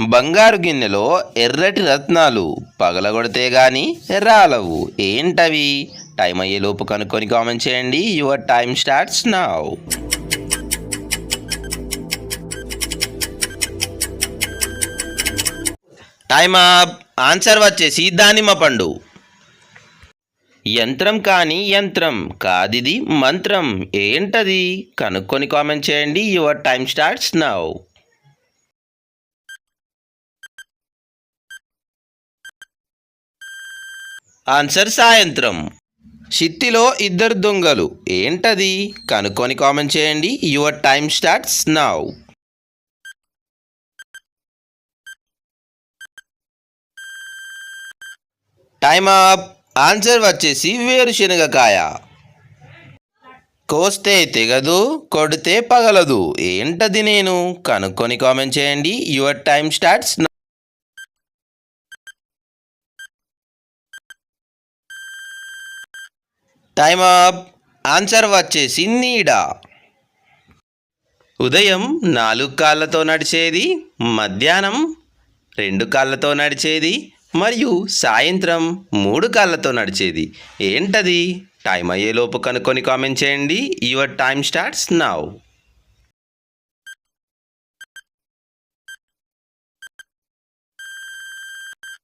బంగారు గిన్నెలో ఎర్రటి రత్నాలు పగలగొడితే గాని రాలవు. ఏంటవి? టైం అయ్యేలోపు కనుక్కొని కామెంట్ చేయండి. Your time starts now time up. Answer వచ్చేసి దానిమ్మ పండు. యంత్రం కాని యంత్రం కాదిది మంత్రం. ఏంటది? కనుక్కొని కామెంట్ చేయండి. Your time starts now answer సాయంత్రం. సిట్టిలో ఇద్దరు దొంగలు. ఏంటది? కనుక్కొని కామెంట్ చేయండి. Your time starts now. Time up. Answer వచ్చేసి వేరుశనగకాయ. కోస్తే తెగదు కొడితే పగలదు. ఏంటది నేను? కనుక్కొని కామెంట్ చేయండి. Your time starts time up answer వచ్చేసి నీడ. ఉదయం నాలుగు కాళ్ళతో నడిచేది మధ్యాహ్నం రెండు కాళ్ళతో నడిచేది మరియు సాయంత్రం మూడు కాళ్ళతో నడిచేది. ఏంటది? టైం అయ్యేలోపు కనుక్కొని కామెంట్ చేయండి. Your time starts నావు